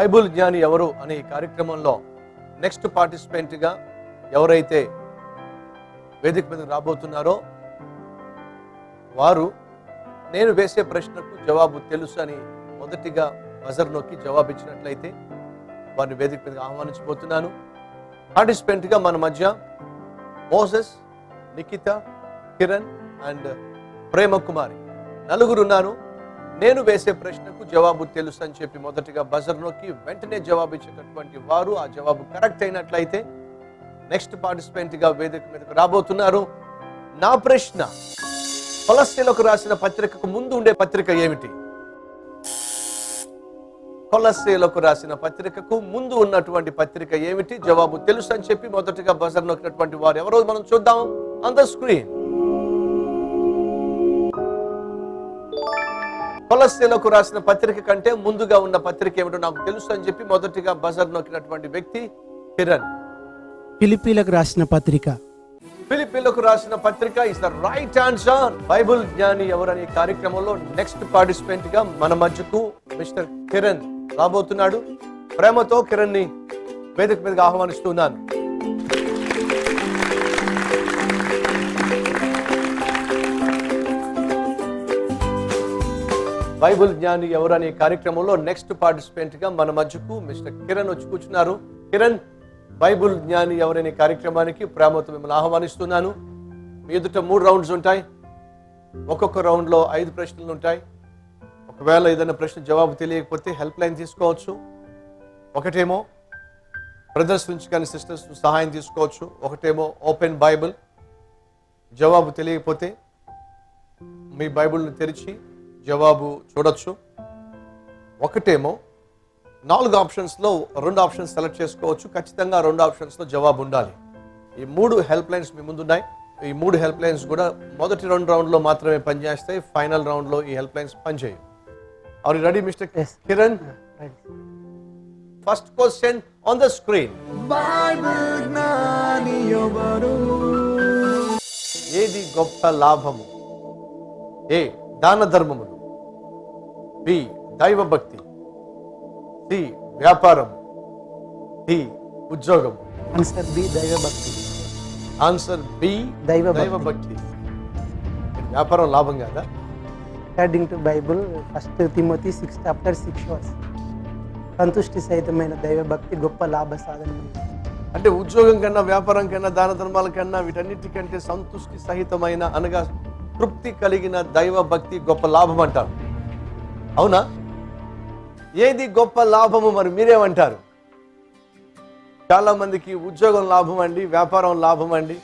Bible జ్ఞాని ఎవరు అనే ఈ కార్యక్రమంలో నెక్స్ట్ పార్టిసిపెంట్గా ఎవరైతే వేదిక మీద రాబోతున్నారో వారు నేను వేసే ప్రశ్నకు జవాబు తెలుసు అని మొదటిగా బజర్ నొక్కి జవాబు ఇచ్చినట్లయితే వారిని వేదిక మీద ఆహ్వానించబోతున్నాను. పార్టిసిపెంట్గా మన మధ్య మోసెస్ నిఖిత కిరణ్ అండ్ ప్రేమ కుమారి నలుగురు ఉన్నారు. నేను వేసే ప్రశ్నకు జవాబు తెలుసు అని చెప్పి మొదటిగా బజర్ నొక్కి వెంటనే జవాబు ఇచ్చేటటువంటి వారు ఆ జవాబు కరెక్ట్ అయినట్లయితే నెక్స్ట్ పార్టిసిపెంట్గా వేదిక మీదకు రాబోతున్నారు. నా ప్రశ్న కొలస్సీలకు రాసిన పత్రికకు ముందు ఉండే పత్రిక ఏమిటి? కొలస్సీలకు రాసిన పత్రికకు ముందు ఉన్నటువంటి పత్రిక ఏమిటి? జవాబు తెలుసు అని చెప్పి మొదటిగా బజర్ నొక్కినటువంటి వారు ఎవరో మనం చూద్దాం. ఆన్ ద స్క్రీన్ కొలస్సీలకు రాసిన పత్రిక కంటే ముందుగా ఉన్న పత్రిక ఏమిటో నాకు తెలుసు అని చెప్పి మొదటిగా బజర్ నొక్కినటువంటి వ్యక్తి కిరణ్ ఫిలిపీలకు రాసిన పత్రిక. ఫిలిపిలకు రాసిన పత్రిక is the right answer Bible జ్ఞాని ఎవరనే కార్యక్రమంలో నెక్స్ట్ పార్టిసిపెంట్గా మన మధ్యకు మిస్టర్ కిరణ్ రాబోతున్నాడు. ప్రేమతో కిరణ్ని వేదిక మీదగా ఆహ్వానిస్తున్నాను బైబుల్ జ్ఞాని ఎవరనే కార్యక్రమంలో నెక్స్ట్ పార్టిసిపెంట్గా మన మధ్యకు మిస్టర్ కిరణ్ వచ్చి కూర్చున్నారు. కిరణ్ బైబుల్ జ్ఞాని ఎవరనే కార్యక్రమానికి ప్రేమతో మిమ్మల్ని ఆహ్వానిస్తున్నాను. మీ ఎదుట మూడు రౌండ్స్ ఉంటాయి. ఒక్కొక్క రౌండ్లో ఐదు ప్రశ్నలు ఉంటాయి. ఒకవేళ ఏదైనా ప్రశ్న జవాబు తెలియకపోతే హెల్ప్ లైన్ తీసుకోవచ్చు. ఒకటేమో బ్రదర్స్ నుంచి కానీ సిస్టర్స్ సహాయం తీసుకోవచ్చు. ఒకటేమో ఓపెన్ బైబిల్. జవాబు తెలియకపోతే మీ బైబిల్ని తెరిచి జవాబు చూడొచ్చు. ఒకటేమో నాలుగు ఆప్షన్స్లో రెండు ఆప్షన్స్ సెలెక్ట్ చేసుకోవచ్చు. ఖచ్చితంగా రెండు ఆప్షన్స్లో జవాబు ఉండాలి. ఈ మూడు హెల్ప్ లైన్స్ మీ ముందున్నాయి. ఈ మూడు హెల్ప్ లైన్స్ కూడా మొదటి రెండు రౌండ్లో మాత్రమే పనిచేస్తాయి. ఫైనల్ రౌండ్లో ఈ హెల్ప్ లైన్స్ పనిచేయవు are ready mister. Kiran? First question on the screen ఏది గొప్ప లాభము? ఏ దాన ధర్మములు. బి దైవ భక్తి. సి వ్యాపారం. డి ఉద్యోగం. ఆన్సర్ బి దైవభక్తి ఆన్సర్ బి దైవ దైవ భక్తి. వ్యాపారం లాభం కాదా? According to Bible first Timothy six chapter six verse సంతుష్టి సహితమైన దైవభక్తి గొప్ప లాభ సాధనమైనది అంటే ఉద్యోగం కన్నా వ్యాపారం కన్నా దాన ధర్మాల కన్నా వీటన్నిటికంటే సంతుష్టి సహితమైన అనగా తృప్తి కలిగిన దైవ భక్తి గొప్ప లాభం అంటారు. అవునా? ఏది గొప్ప లాభము మరి మీరేమంటారు? చాలామందికి ఉద్యోగం లాభం అండి వ్యాపారం లాభం అండి.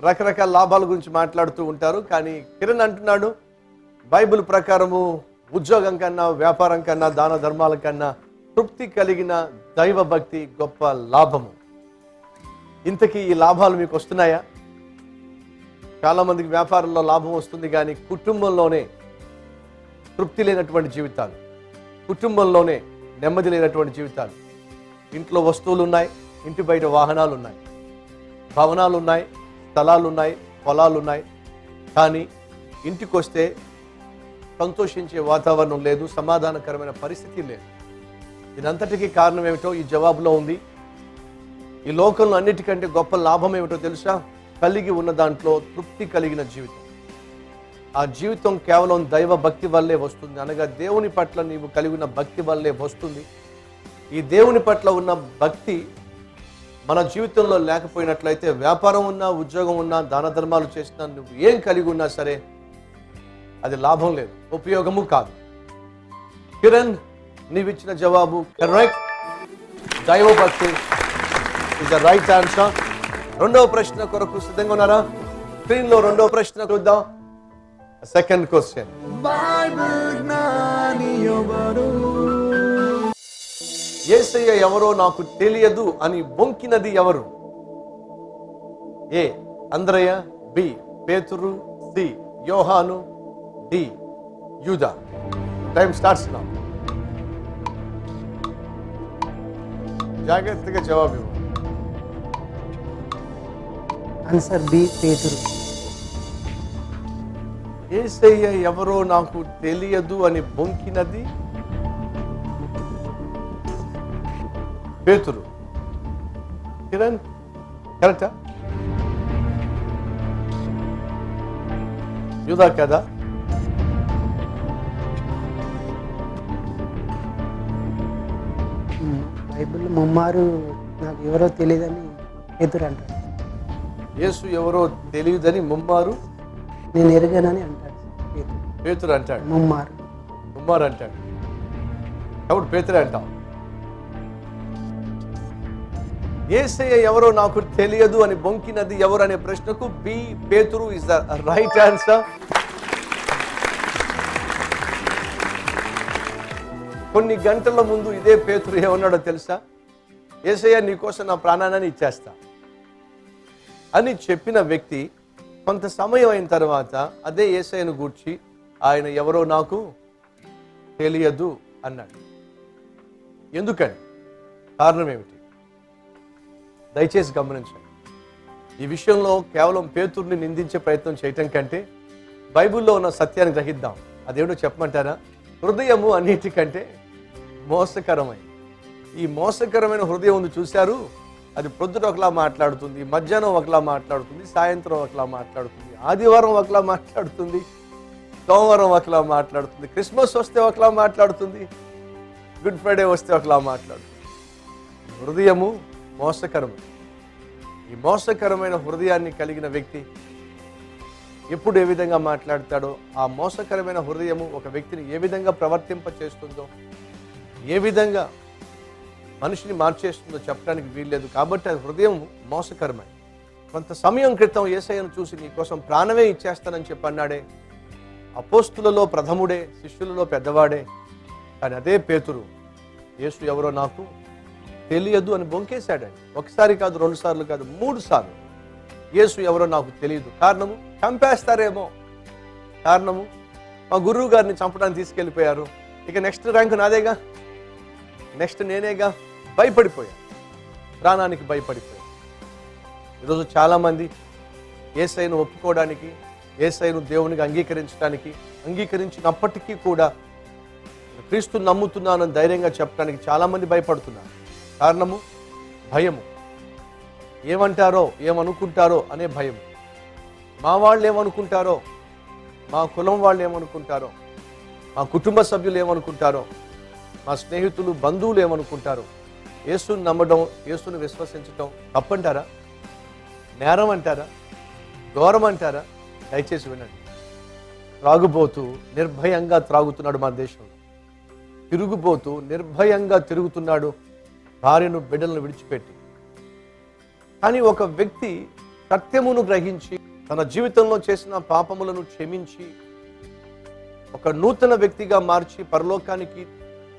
రకరకాల లాభాల గురించి మాట్లాడుతూ ఉంటారు కానీ కిరణ్ అంటున్నాడు బైబిల్ ప్రకారము ఉద్యోగం కన్నా వ్యాపారం కన్నా దాన ధర్మాల కన్నా తృప్తి కలిగిన దైవభక్తి గొప్ప లాభము. ఇంతకీ ఈ లాభాలు మీకు వస్తున్నాయా? చాలామందికి వ్యాపారంలో లాభం వస్తుంది కానీ కుటుంబంలోనే తృప్తి లేనటువంటి జీవితాలు కుటుంబంలోనే నెమ్మది లేనటువంటి జీవితాలు. ఇంట్లో వస్తువులు ఉన్నాయి ఇంటి బయట వాహనాలు ఉన్నాయి భవనాలు ఉన్నాయి స్థలాలు ఉన్నాయి పొలాలు ఉన్నాయి. కానీ ఇంటికి వస్తే సంతోషించే వాతావరణం లేదు సమాధానకరమైన పరిస్థితి లేదు. దీనంతటికీ కారణం ఏమిటో ఈ జవాబులో ఉంది. ఈ లోకంలో అన్నిటికంటే గొప్ప లాభం ఏమిటో తెలుసా? కలిగి ఉన్న దాంట్లో తృప్తి కలిగిన జీవితం. ఆ జీవితం కేవలం దైవ భక్తి వల్లే వస్తుంది. అనగా దేవుని పట్ల నీవు కలిగి ఉన్న భక్తి వల్లే వస్తుంది. ఈ దేవుని పట్ల ఉన్న భక్తి మన జీవితంలో లేకపోయినట్లయితే వ్యాపారం ఉన్నా ఉద్యోగం ఉన్నా దాన ధర్మాలు చేసినా నువ్వు ఏం కలిగి ఉన్నా సరే అది లాభం లేదు. ఉపయోగము కాదు. కిరణ్ నీవిచ్చిన జవాబు కరెక్ట్. దైవ భక్తి ఇస్ ద రైట్ ఆన్సర్ రెండవ ప్రశ్న కొరకు సిద్ధంగా ఉన్నారా? స్క్రీన్లో రెండవ ప్రశ్న చూద్దాం. సెకండ్ క్వశ్చన్ ఏసయ్య ఎవరో నాకు తెలియదు అని బొంకినది ఎవరు? ఏ అంద్రయ్య బి పేతురు సి యోహాను డి యూదా. టైం స్టార్ట్స్ నా జాగ్రత్తగా జవాబు ఇవ్వు. ఆన్సర్ బి పేతురు ఏసయ్య ఎవరో నాకు తెలియదు అని బొంకినది? పేతురు. కిరణ్ కరెక్టా? యూదా కదా? బైబిల్ ముమ్మారు నాకు ఎవరో తెలియదని పేతురు అంటాడు యేసు ఎవరో తెలియదని ముమ్మారు? నేను ఎరగనని అంటాడు. పేతురు. పేతురు అంటాడు. ముమ్మారు. ముమ్మారు అంటాడు. కాబట్టి పేతురే అంటాం. ఏసయ్య ఎవరో నాకు తెలియదు అని బొంకినది ఎవరు అనే ప్రశ్నకు బి పేతురు ఇస్ ద రైట్ ఆన్సర్ కొన్ని గంటల ముందు ఇదే పేతురు ఏమన్నాడో తెలుసా? ఏసయ్య నీకోసం నా ప్రాణాన్ని ఇచ్చేస్తా. అని చెప్పిన వ్యక్తి కొంత సమయం అయిన తర్వాత అదే ఏసైను గూర్చి ఆయన ఎవరో నాకు తెలియదు అన్నాడు. ఎందుకని? కారణం ఏమిటి? దయచేసి గమనించండి. ఈ విషయంలో కేవలం పేతుర్ని నిందించే ప్రయత్నం చేయటం కంటే బైబిల్లో ఉన్న సత్యాన్ని గ్రహిద్దాం. అదేమిటో చెప్పమంటారా? హృదయము అన్నిటికంటే మోసకరమైన ఈ మోసకరమైన హృదయం ఉంది చూశారు? అది ప్రొద్దున ఒకలా మాట్లాడుతుంది మధ్యాహ్నం ఒకలా మాట్లాడుతుంది సాయంత్రం ఒకలా మాట్లాడుతుంది ఆదివారం ఒకలా మాట్లాడుతుంది సోమవారం ఒకలా మాట్లాడుతుంది క్రిస్మస్ వస్తే ఒకలా మాట్లాడుతుంది గుడ్ ఫ్రైడే వస్తే ఒకలా మాట్లాడుతుంది. హృదయము మోసకరము ఈ మోసకరమైన హృదయాన్ని కలిగిన వ్యక్తి ఎప్పుడు ఏ విధంగా మాట్లాడతాడో ఆ మోసకరమైన హృదయము ఒక వ్యక్తిని ఏ విధంగా ప్రవర్తింప చేస్తుందో ఏ విధంగా మనిషిని మార్చేస్తుందో చెప్పడానికి వీల్లేదు కాబట్టి అది హృదయం మోసకరమే కొంత సమయం క్రితం ఏసయ్యను చూసి నీకోసం ప్రాణమే ఇచ్చేస్తానని చెప్పి అన్నాడే. అపోస్తులలో ప్రథముడే శిష్యులలో పెద్దవాడే. కానీ అదే పేతురు యేసు ఎవరో నాకు తెలియదు అని బొంకేశాడండి ఒకసారి కాదు రెండు సార్లు కాదు మూడు సార్లు. యేసు ఎవరో నాకు తెలియదు. కారణము? చంపేస్తారేమో. కారణము? మా గురువు గారిని చంపడానికి తీసుకెళ్ళిపోయారు. ఇక నెక్స్ట్ ర్యాంక్ నాదేగా? నెక్స్ట్ నేనేగా? భయపడిపోయారు ప్రాణానికి భయపడిపోయారు ఈరోజు చాలామంది ఏసైను ఒప్పుకోవడానికి ఏసైను దేవునికి అంగీకరించడానికి అంగీకరించినప్పటికీ కూడా క్రీస్తు నమ్ముతున్నానని ధైర్యంగా చెప్పడానికి చాలామంది భయపడుతున్నారు. కారణము భయము. ఏమంటారో ఏమనుకుంటారో అనే భయం మా వాళ్ళు ఏమనుకుంటారో మా కులం వాళ్ళు ఏమనుకుంటారో మా కుటుంబ సభ్యులు ఏమనుకుంటారో మా స్నేహితులు బంధువులు ఏమనుకుంటారో యేసుని నమ్మడం యేసుని విశ్వసించటం తప్పంటారా? నేరం అంటారా ఘోరం అంటారా దయచేసి వినండి. త్రాగుబోతూ నిర్భయంగా త్రాగుతున్నాడు మన దేశంలో తిరుగుబోతూ నిర్భయంగా తిరుగుతున్నాడు భార్యను బిడ్డలను విడిచిపెట్టి. కానీ ఒక వ్యక్తి సత్యమును గ్రహించి తన జీవితంలో చేసిన పాపములను క్షమించి ఒక నూతన వ్యక్తిగా మార్చి పరలోకానికి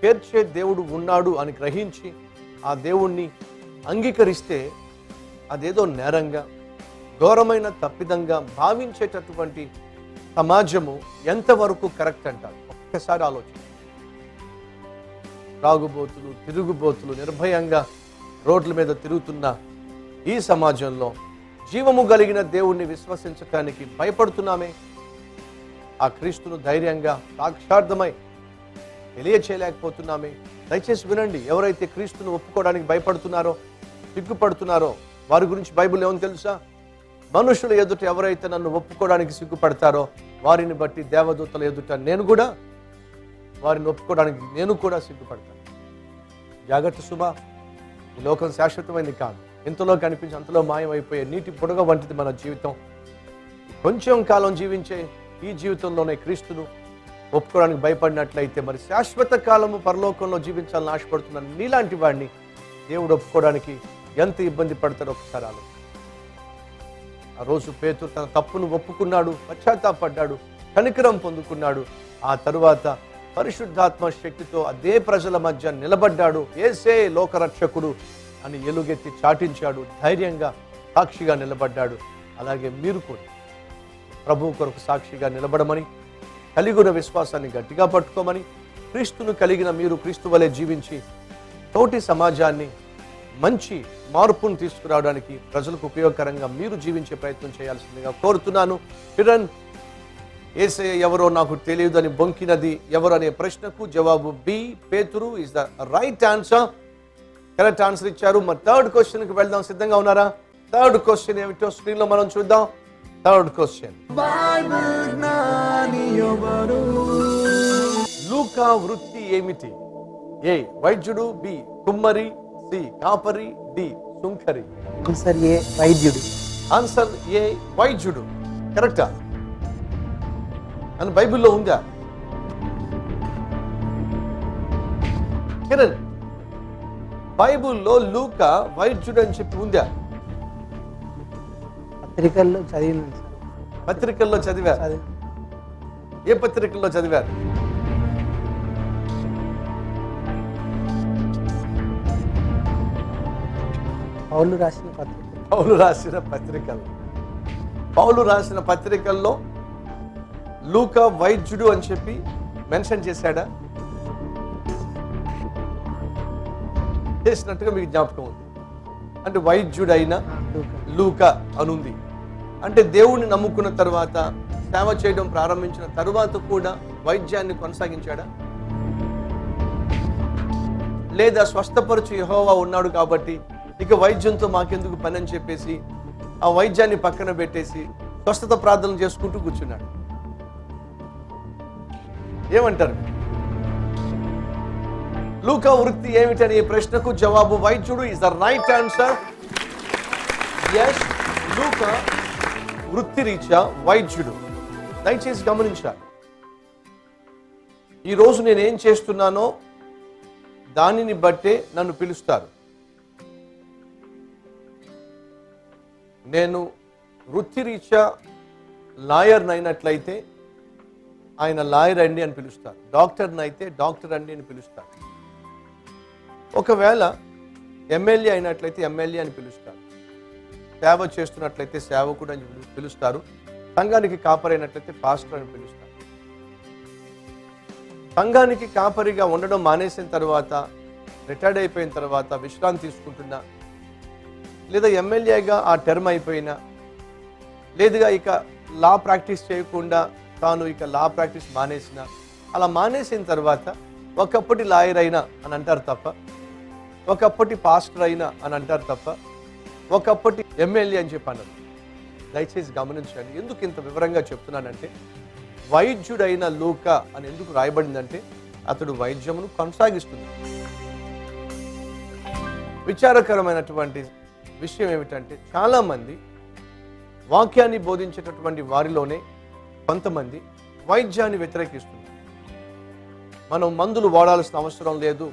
పేర్చే దేవుడు ఉన్నాడు అని గ్రహించి ఆ దేవుణ్ణి అంగీకరిస్తే అదేదో నేరంగా ఘోరమైన తప్పిదంగా భావించేటటువంటి సమాజము ఎంతవరకు కరెక్ట్ అంటారు? ఒక్కసారి ఆలోచన త్రాగుబోతులు తిరుగుబోతులు నిర్భయంగా రోడ్ల మీద తిరుగుతున్న ఈ సమాజంలో జీవము కలిగిన దేవుణ్ణి విశ్వసించటానికి భయపడుతున్నామే. ఆ క్రీస్తును ధైర్యంగా సాక్షార్థమై తెలియచేయలేకపోతున్నామే. దయచేసి వినండి ఎవరైతే క్రీస్తును ఒప్పుకోవడానికి భయపడుతున్నారో సిగ్గుపడుతున్నారో వారి గురించి బైబిల్ ఏమని తెలుసా? మనుషుల ఎదుట ఎవరైతే నన్ను ఒప్పుకోవడానికి సిగ్గుపడతారో వారిని బట్టి దేవదూతల ఎదుట నేను కూడా వారిని ఒప్పుకోవడానికి నేను కూడా సిగ్గుపడతాను. జాగ్రత్త శుభ ఈ లోకం శాశ్వతమైనది కాదు. ఎంతలో కనిపించి అంతలో మాయమైపోయే నీటి పొడగ వంటిది మన జీవితం. కొంచెం కాలం జీవించే ఈ జీవితంలోనే క్రీస్తును ఒప్పుకోవడానికి భయపడినట్లయితే మరి శాశ్వత కాలము పరలోకంలో జీవించాలని ఆశపడుతున్న నీలాంటి వాడిని దేవుడు ఒప్పుకోవడానికి ఎంత ఇబ్బంది పడతాడో ఒకసారి ఆలోచన ఆ రోజు పేతురు తన తప్పును ఒప్పుకున్నాడు పశ్చాత్తాపడ్డాడు కనికరం పొందుకున్నాడు. ఆ తరువాత పరిశుద్ధాత్మ శక్తితో అదే ప్రజల మధ్య నిలబడ్డాడు. ఏసే లోకరక్షకుడు అని ఎలుగెత్తి చాటించాడు. ధైర్యంగా సాక్షిగా నిలబడ్డాడు. అలాగే మీరు కూడా. ప్రభు కొరకు సాక్షిగా నిలబడమని కలిగిన విశ్వాసాన్ని గట్టిగా పట్టుకోమని క్రీస్తును కలిగిన మీరు క్రీస్తు వలె జీవించి తోటి సమాజాన్ని మంచి మార్పును తీసుకురావడానికి ప్రజలకు ఉపయోగకరంగా మీరు జీవించే ప్రయత్నం చేయాల్సిందిగా కోరుతున్నాను. కిరణ్ ఏసయ్య ఎవరో నాకు తెలియదు అని బొంకినది ఎవరు అనే ప్రశ్నకు జవాబు బి పేతురు is the right answer correct answer ఇచ్చారు. మరి థర్డ్ క్వశ్చన్కి వెళ్దాం. సిద్ధంగా ఉన్నారా? థర్డ్ క్వశ్చన్ ఏమిటో స్క్రీన్లో మనం చూద్దాం. థర్డ్ క్వశ్చన్ లూకా వృత్తి ఏమిటి ఏ వైద్యుడు బి కుమ్మరి సి కాపరి డి సుంకరి ఆన్సర్ ఏ వైద్యుడు ఆన్సర్ ఏ వైద్యుడు కరెక్టా అని బైబిల్లో ఉందా? కిరణ్ బైబిల్లో లూక వైద్యుడు అని చెప్పి ఉందా? పత్రికల్లో చదివినాను సార్. పత్రికల్లో చదివారు? చదివి. ఏ పత్రికల్లో చదివారు? పౌలు రాసిన పత్రిక. పౌలు రాసిన పత్రికలు పౌలు రాసిన పత్రికల్లో లూక వైద్యుడు అని చెప్పి మెన్షన్ చేశాడా? చేసినట్టుగా మీకు జ్ఞాపకం ఉంది. అంటే వైద్యుడైన. లూక అనుంది. అంటే దేవుణ్ణి నమ్ముకున్న తర్వాత సేవ చేయడం ప్రారంభించిన తరువాత కూడా వైద్యాన్ని కొనసాగించాడా? లేదా స్వస్థపరచు యహోవా ఉన్నాడు కాబట్టి ఇక వైద్యంతో మాకెందుకు పని అని చెప్పేసి ఆ వైద్యాన్ని పక్కన పెట్టేసి స్వస్థత ప్రార్థన చేసుకుంటూ కూర్చున్నాడు. ఏమంటారు? లూకా వృత్తి ఏమిటని ఈ ప్రశ్నకు జవాబు వైద్యుడు. Is the right answer yes లూకా వృత్తిరీత్యా వైద్యుడు. దయచేసి గమనించాలి. ఈరోజు నేను ఏం చేస్తున్నానో దానిని బట్టే నన్ను పిలుస్తారు. నేను వృత్తిరీత్యా లాయర్ని అయినట్లయితే ఆయన లాయర్ అండి అని పిలుస్తారు. డాక్టర్ని అయితే డాక్టర్ అండి అని పిలుస్తారు. ఒకవేళ ఎమ్మెల్యే అయినట్లయితే ఎమ్మెల్యే అని పిలుస్తారు. సేవ చేస్తున్నట్లయితే సేవకుడు అని పిలుస్తారు. సంఘానికి కాపరైనట్లయితే పాస్టర్ అని పిలుస్తారు. సంఘానికి కాపరిగా ఉండడం మానేసిన తర్వాత రిటైర్డ్ అయిపోయిన తర్వాత విశ్రాంతి తీసుకుంటున్నా లేదా ఎమ్మెల్యేగా ఆ టర్మ్ అయిపోయినా లేదుగా ఇక లా ప్రాక్టీస్ చేయకుండా తాను ఇక లా ప్రాక్టీస్ మానేసిన అలా మానేసిన తర్వాత ఒకప్పటి లాయర్ అయినా అని అంటారు తప్ప ఒకప్పటి పాస్టర్ అయినా అని అంటారు తప్ప ఒకప్పటి ఎమ్మెల్యే అని చెప్పి అన్నారు దయచేసి గమనించండి. ఎందుకు ఇంత వివరంగా చెప్తున్నానంటే వైద్యుడైన లూక అని ఎందుకు రాయబడిందంటే అతడు వైద్యమును కొనసాగిస్తుంది విచారకరమైనటువంటి విషయం ఏమిటంటే చాలామంది వాక్యాన్ని బోధించేటటువంటి వారిలోనే కొంతమంది వైద్యాన్ని వ్యతిరేకిస్తుంది మనం మందులు వాడాల్సిన అవసరం లేదు.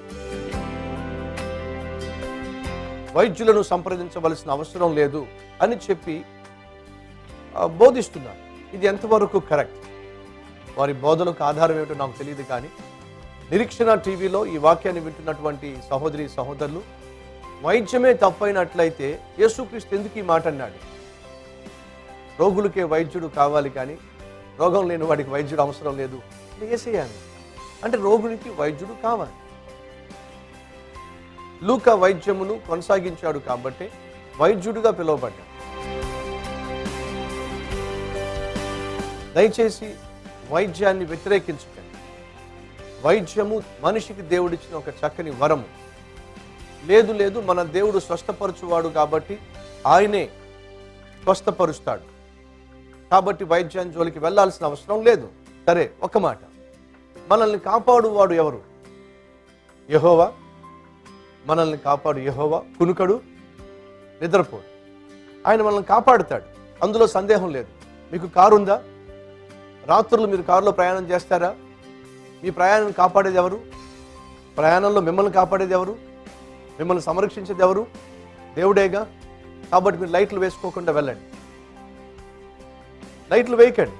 వైద్యులను సంప్రదించవలసిన అవసరం లేదు అని చెప్పి బోధిస్తున్నారు. ఇది ఎంతవరకు కరెక్ట్? వారి బోధనకు ఆధారం ఏమిటో నాకు తెలియదు కానీ నిరీక్షణ టీవీలో ఈ వాక్యాన్ని వింటున్నటువంటి సహోదరి సహోదరులు వైద్యమే తప్పైనట్లయితే యేసుక్రీస్తు ఎందుకు ఈ మాట అన్నాడు? రోగులకే వైద్యుడు కావాలి కానీ రోగం లేని వాడికి వైద్యుడు అవసరం లేదు. వేసేయాలి అంటే రోగునికి వైద్యుడు కావాలి. లూక వైద్యమును కొనసాగించాడు కాబట్టి వైద్యుడిగా పిలువబడ్డాడు. దయచేసి వైద్యాన్ని వ్యతిరేకించకండి. వైద్యము మనిషికి దేవుడిచ్చిన ఒక చక్కని వరము. లేదు లేదు మన దేవుడు స్వస్థపరచువాడు కాబట్టి ఆయనే స్వస్థపరుస్తాడు. కాబట్టి వైద్యాన్ని జోలికి వెళ్ళాల్సిన అవసరం లేదు. సరే ఒక మాట. మనల్ని కాపాడువాడు ఎవరు? యహోవా. మనల్ని కాపాడు యహోవా. కునుకడు నిద్రపోడు. ఆయన మనల్ని కాపాడుతాడు. అందులో సందేహం లేదు. మీకు కారు ఉందా రాత్రులు మీరు కారులో ప్రయాణం చేస్తారా? మీ ప్రయాణం కాపాడేది ఎవరు? ప్రయాణంలో మిమ్మల్ని కాపాడేది ఎవరు? మిమ్మల్ని సంరక్షించేది ఎవరు? దేవుడేగా? కాబట్టి మీరు లైట్లు వేసుకోకుండా వెళ్ళండి. లైట్లు వేయకండి.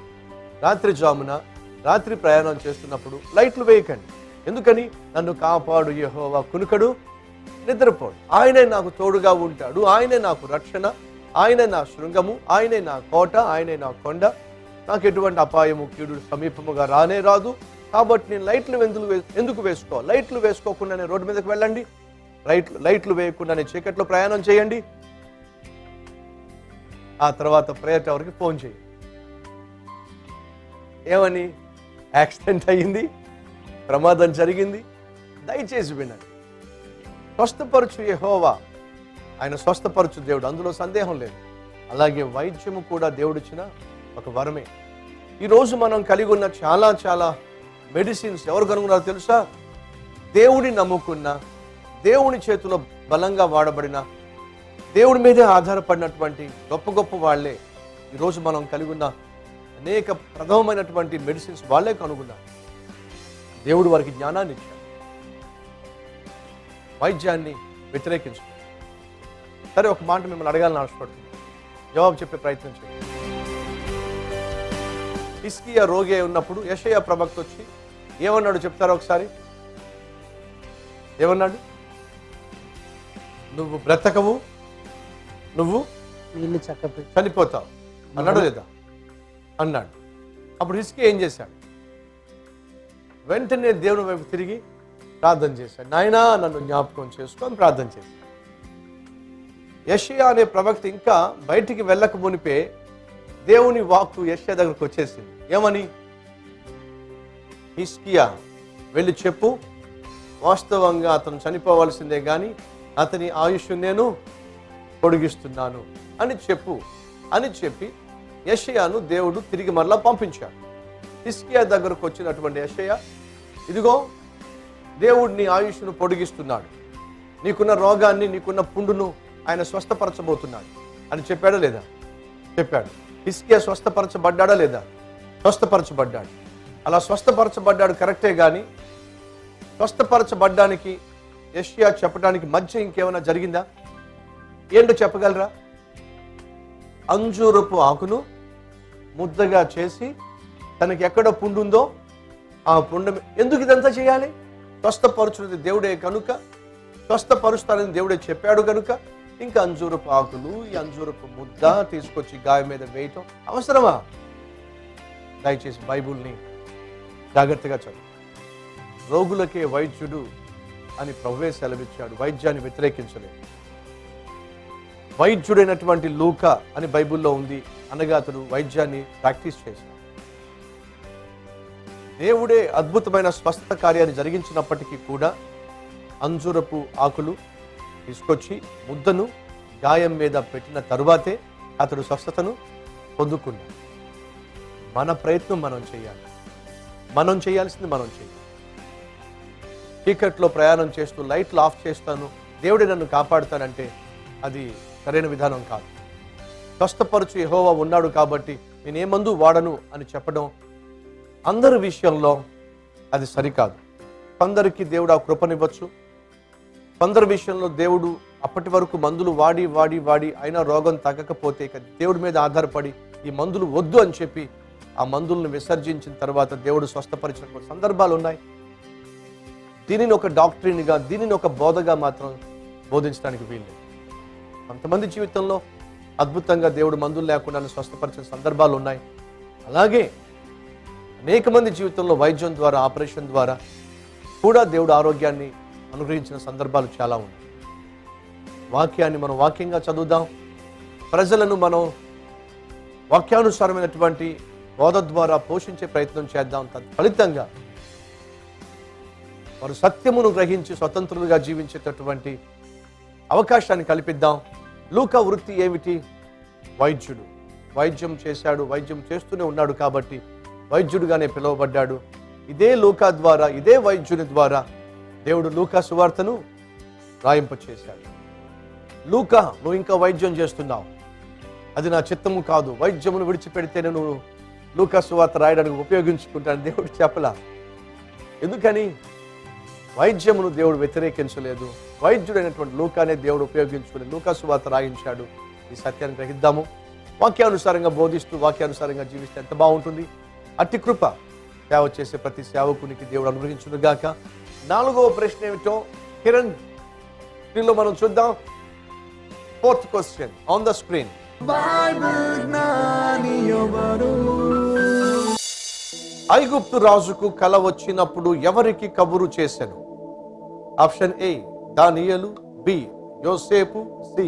రాత్రి జామున రాత్రి ప్రయాణం చేస్తున్నప్పుడు లైట్లు వేయకండి. ఎందుకని? నన్ను కాపాడు యహోవా. కునుకడు నిద్రపోడు. ఆయనే నాకు తోడుగా ఉంటాడు. ఆయనే నాకు రక్షణ. ఆయనే నా శృంగము. ఆయనే నా కోట. ఆయనే నా కొండ. నాకు ఎటువంటి అపాయము కీడు సమీపముగా రానే రాదు. కాబట్టి నేను లైట్లు ఎందుకు ఎందుకు వేసుకో లైట్లు వేసుకోకుండానే రోడ్డు మీదకి వెళ్ళండి. లైట్లు లైట్లు వేయకుండానే చీకట్లో ప్రయాణం చేయండి. ఆ తర్వాత ప్రేయర్ టవర్కి ఫోన్ చేయండి ఏమని? యాక్సిడెంట్ అయ్యింది. ప్రమాదం జరిగింది. దయచేసి వినండి. స్వస్థపరచు యహోవా. ఆయన స్వస్థపరచు దేవుడు. అందులో సందేహం లేదు. అలాగే వైద్యము కూడా దేవుడిచ్చిన ఒక వరమే. ఈరోజు మనం కలిగి ఉన్న చాలా చాలా మెడిసిన్స్ ఎవరు కనుగొన్నారో తెలుసా? దేవుని నమ్ముకున్న దేవుని చేతిలో బలంగా వాడబడిన దేవుడి మీదే ఆధారపడినటువంటి గొప్ప గొప్ప వాళ్ళే ఈరోజు మనం కలిగి ఉన్న అనేక ప్రథమమైనటువంటి మెడిసిన్స్ వాళ్ళే కనుగొన్నారు. దేవుడు వారికి జ్ఞానాన్ని ఇచ్చారు వైద్యాన్ని వ్యతిరేకించు. సరే ఒక మాట మిమ్మల్ని అడగాలని ఆశపడుతుంది జవాబు చెప్పే ప్రయత్నం చేయండి హిస్కియా రోగి ఉన్నప్పుడు యషయ ప్రవక్త వచ్చి ఏమన్నాడు చెప్తారా ఒకసారి? ఏమన్నాడు? నువ్వు బ్రతకవు నువ్వు చనిపోతావు. అన్నాడు లేదా? అన్నాడు. అప్పుడు హిస్కి ఏం చేశాడు? వెంటనే దేవుని వైపు తిరిగి ప్రార్థన చేశాడు. నాయనా నన్ను జ్ఞాపకం చేసుకొని ప్రార్థన చేశాడు. యషియా అనే ప్రవక్త ఇంకా బయటికి వెళ్ళక మునిపే దేవుని వాక్కు యషియా దగ్గరకు వచ్చేసింది. ఏమని? హిస్కియా వెళ్ళి చెప్పు. వాస్తవంగా అతను చనిపోవాల్సిందే కానీ అతని ఆయుష్ నేను పొడిగిస్తున్నాను. అని చెప్పు. అని చెప్పి యషయాను దేవుడు తిరిగి మరలా పంపించాడు. హిస్కియా దగ్గరకు వచ్చినటువంటి యషయ ఇదిగో దేవుడు నీ ఆయుష్ను పొడిగిస్తున్నాడు. నీకున్న రోగాన్ని నీకున్న పుండును ఆయన స్వస్థపరచబోతున్నాడు. అని చెప్పాడా లేదా? చెప్పాడు. హిస్కియా స్వస్థపరచబడ్డాడా లేదా? స్వస్థపరచబడ్డాడు. అలా స్వస్థపరచబడ్డాడు కరెక్టే కానీ స్వస్థపరచబడ్డానికి యష్యా చెప్పడానికి మధ్య ఇంకేమైనా జరిగిందా? ఏంటో చెప్పగలరా? అంజూరపు ఆకును ముద్దగా చేసి తనకి ఎక్కడ పుండుందో ఆ పుండమి ఎందుకు ఇదంతా చేయాలి? స్వస్థపరుచున్నది దేవుడే కనుక స్వస్థపరుస్తానని దేవుడే చెప్పాడు కనుక ఇంకా అంజూరపు ఆకులు ఈ అంజూరపు ముద్ద తీసుకొచ్చి గాయం మీద వేయటం అవసరమా? దయచేసి బైబుల్ని జాగ్రత్తగా చదువు. రోగులకే వైద్యుడు అని ప్రభువే సెలవిచ్చాడు వైద్యాన్ని వ్యతిరేకించలేదు. వైద్యుడైనటువంటి లూక అని బైబిల్లో ఉంది అనగా అతడు వైద్యాన్ని ప్రాక్టీస్ చేశాడు. దేవుడే అద్భుతమైన స్వస్థ కార్యాన్ని జరిగించినప్పటికీ కూడా అంజూరపు ఆకులు తీసుకొచ్చి ముద్దను గాయం మీద పెట్టిన తరువాతే అతడు స్వస్థతను పొందుకున్నాడు. మన ప్రయత్నం మనం చేయాలి. మనం చేయాల్సింది మనం చేయాలి. చీకట్లో ప్రయాణం చేస్తూ లైట్లు ఆఫ్ చేస్తాను దేవుడే నన్ను కాపాడుతానంటే అది సరైన విధానం కాదు. స్వస్థపరచు ఎహోవా ఉన్నాడు కాబట్టి నేను మందు వాడను అని చెప్పడం అందరి విషయంలో అది సరికాదు. కొందరికి దేవుడు ఆ కృపనివ్వచ్చు. కొందరి విషయంలో దేవుడు అప్పటి వరకు మందులు వాడి వాడి వాడి అయినా రోగం తగ్గకపోతే ఇక దేవుడి మీద ఆధారపడి ఈ మందులు వద్దు అని చెప్పి ఆ మందులను విసర్జించిన తర్వాత దేవుడు స్వస్థపరిచిన సందర్భాలు ఉన్నాయి. దీనిని ఒక డాక్టరీనిగా దీనిని ఒక బోధగా మాత్రం బోధించడానికి వీలు కొంతమంది జీవితంలో అద్భుతంగా దేవుడు మందులు లేకుండా స్వస్థపరిచిన సందర్భాలు ఉన్నాయి. అలాగే అనేక మంది జీవితంలో వైద్యం ద్వారా ఆపరేషన్ ద్వారా కూడా దేవుడు ఆరోగ్యాన్ని అనుగ్రహించిన సందర్భాలు చాలా ఉన్నాయి. వాక్యాన్ని మనం వాక్యంగా చదువుదాం. ప్రజలను మనం వాక్యానుసారమైనటువంటి బోధ ద్వారా పోషించే ప్రయత్నం చేద్దాం. తత్ఫలితంగా వారు సత్యమును గ్రహించి స్వతంత్రులుగా జీవించేటటువంటి అవకాశాన్ని కల్పిద్దాం. లూక వృత్తి ఏమిటి? వైద్యుడు. వైద్యం చేశాడు వైద్యం చేస్తూనే ఉన్నాడు కాబట్టి వైద్యుడుగానే పిలువబడ్డాడు. ఇదే లూకా ద్వారా ఇదే వైద్యుని ద్వారా దేవుడు లూకా సువార్తను రాయింప చేశాడు. లూకా నువ్వు ఇంకా వైద్యం చేస్తున్నావు. అది నా చిత్తము కాదు. వైద్యమును విడిచిపెడితేనే నువ్వు లూకా సువార్త రాయడానికి ఉపయోగించుకుంటాను దేవుడు చెప్పలా. ఎందుకని? వైద్యమును దేవుడు వ్యతిరేకించలేదు. వైద్యుడైనటువంటి లూకానే దేవుడు ఉపయోగించుకుని లూకా సువార్త రాయించాడు. ఈ సత్యాన్ని గ్రహిద్దాము. వాక్యానుసారంగా బోధిస్తూ వాక్యానుసారంగా జీవిస్తే ఎంత బాగుంటుంది? అట్టి కృప సేవ చేసే ప్రతి సేవకునికి దేవుడు అనుగ్రహించును గాక. నాలుగవ ప్రశ్న ఏమిటో కిరణ్ స్క్రీన్లో మనం చూద్దాం. Fourth question on the screen ఐగుప్తు రాజుకు కల వచ్చినప్పుడు ఎవరికి కబురు చేశాను ఆప్షన్ ఏ దానియలు బి యోసేపు సి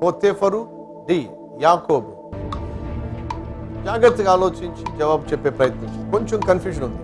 పోతేఫరు డి యాకోబు. జాగ్రత్తగా ఆలోచించి జవాబు చెప్పే ప్రయత్నం కొంచెం కన్ఫ్యూజన్ ఉంది.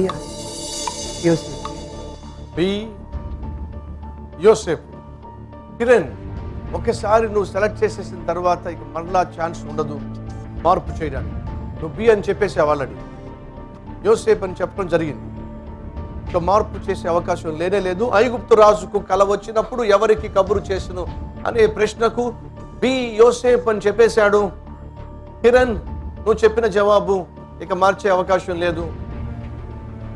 బి యోసేపు బి యోసేపు కిరణ్ ఒకసారి నువ్వు సెలెక్ట్ చేసేసిన తర్వాత ఇక మరలా ఛాన్స్ ఉండదు. మార్పు చేయడానికి. నువ్వు బి అని చెప్పేసి ఆల్రెడీ యోసేపు అని చెప్పడం జరిగింది. ఇక మార్పు చేసే అవకాశం లేనే లేదు. ఐగుప్తు రాజుకు కల వచ్చినప్పుడు ఎవరికి కబురు చేసను అనే ప్రశ్నకు బి యోసేఫ్ అని చెప్పేశాడు. కిరణ్ నువ్వు చెప్పిన జవాబు ఇక మార్చే అవకాశం లేదు.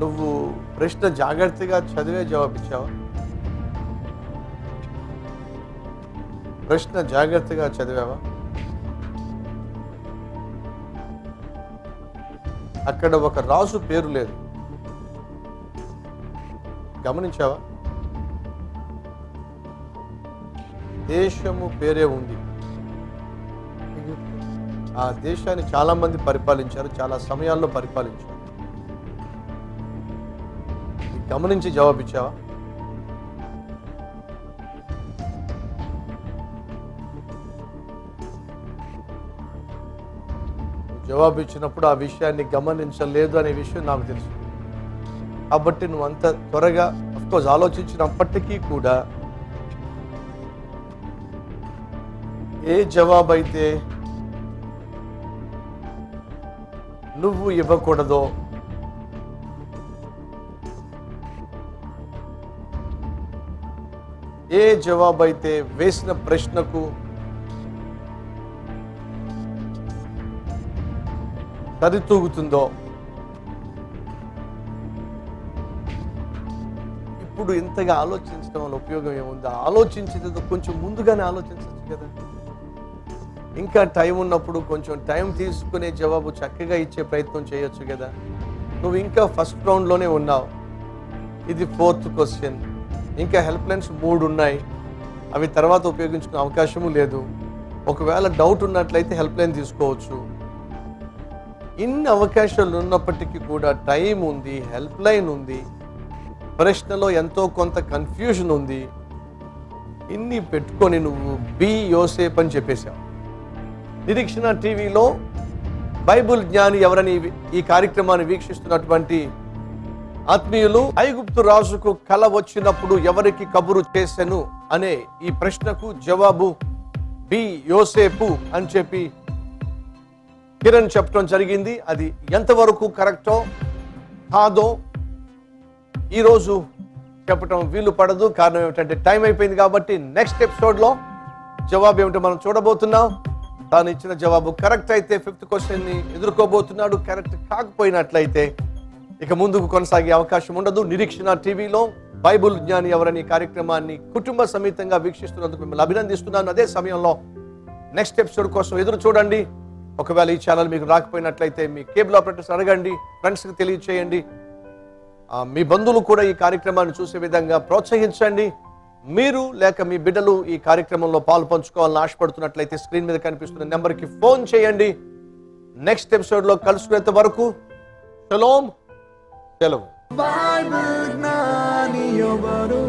నువ్వు ప్రశ్న జాగ్రత్తగా చదివే జవాబిచ్చావా ప్రశ్న జాగ్రత్తగా చదివావా? అక్కడ ఒక రాజు పేరు లేదు. గమనించావా? దేశము పేరే ఉంది. ఆ దేశాన్ని చాలా మంది పరిపాలించారు చాలా సమయాల్లో పరిపాలించారు. గమనించి గమనించి జవాబిచ్చావా? జవాబు ఇచ్చినప్పుడు ఆ విషయాన్ని గమనించలేదు అనే విషయం నాకు తెలుసు. కాబట్టి నువ్వు అంత త్వరగా అఫ్కోర్స్ ఆలోచించినప్పటికీ కూడా ఏ జవాబు అయితే నువ్వు ఇవ్వకూడదో ఏ జవాబు అయితే వేసిన ప్రశ్నకు సరితూగుతుందో ఇప్పుడు ఇంతగా ఆలోచించడం వల్ల ఉపయోగం ఏముంది? ఆలోచించేది కొంచెం ముందుగానే ఆలోచించవచ్చు కదా. ఇంకా టైం ఉన్నప్పుడు కొంచెం టైం తీసుకునే జవాబు చక్కగా ఇచ్చే ప్రయత్నం చేయొచ్చు కదా. నువ్వు ఇంకా ఫస్ట్ రౌండ్లోనే ఉన్నావు. ఇది ఫోర్త్ క్వశ్చన్. ఇంకా హెల్ప్ లైన్స్ మూడు ఉన్నాయి. అవి తర్వాత ఉపయోగించుకునే అవకాశము లేదు. ఒకవేళ డౌట్ ఉన్నట్లయితే హెల్ప్ లైన్ తీసుకోవచ్చు. ఇన్ని అవకాశాలు ఉన్నప్పటికీ కూడా టైం ఉంది హెల్ప్ లైన్ ఉంది ప్రశ్నలో ఎంతో కొంత కన్ఫ్యూజన్ ఉంది. ఇన్ని పెట్టుకొని నువ్వు బి యోసేప్ అని చెప్పేశావు. నిరీక్షణ టీవీలో బైబుల్ జ్ఞాని ఎవరని ఈ కార్యక్రమాన్ని వీక్షిస్తున్నటువంటి ఆత్మీయులు ఐగుప్తు రాజుకు కల వచ్చినప్పుడు ఎవరికి కబురు చేసెను అనే ఈ ప్రశ్నకు జవాబు బి. యోసేపు అని చెప్పి కిరణ్ చెప్పడం జరిగింది. అది ఎంతవరకు కరెక్టో కాదో ఈరోజు చెప్పటం వీలు పడదు. కారణం ఏమిటంటే టైం అయిపోయింది కాబట్టి నెక్స్ట్ ఎపిసోడ్లో జవాబు ఏమిటో మనం చూడబోతున్నాం. తాను ఇచ్చిన జవాబు కరెక్ట్ అయితే ఫిఫ్త్ క్వశ్చన్ని ఎదుర్కోబోతున్నాడు. కరెక్ట్ కాకపోయినట్లయితే ఇక ముందుకు కొనసాగే అవకాశం ఉండదు. నిరీక్షణ టీవీలో బైబుల్ జ్ఞాని ఎవరని ఈ కార్యక్రమాన్ని కుటుంబ సమేతంగా వీక్షిస్తున్నందుకు మిమ్మల్ని అభినందిస్తున్నాను. అదే సమయంలో నెక్స్ట్ ఎపిసోడ్ కోసం ఎదురు చూడండి. ఒకవేళ ఈ ఛానల్ మీకు రాకపోయినట్లయితే మీ కేబుల్ ఆపరేటర్స్ అడగండి ఫ్రెండ్స్కి తెలియచేయండి. మీ బంధువులు కూడా ఈ కార్యక్రమాన్ని చూసే విధంగా ప్రోత్సహించండి. మీరు లేక మీ బిడ్డలు ఈ కార్యక్రమంలో పాలు పంచుకోవాలని ఆశపడుతున్నట్లయితే స్క్రీన్ మీద కనిపిస్తున్న నెంబర్కి ఫోన్ చేయండి. నెక్స్ట్ ఎపిసోడ్లో కలుసుకునేంత వరకు సెలోమ్ సెలవు బైబిల్ జ్ఞాని ఎవరు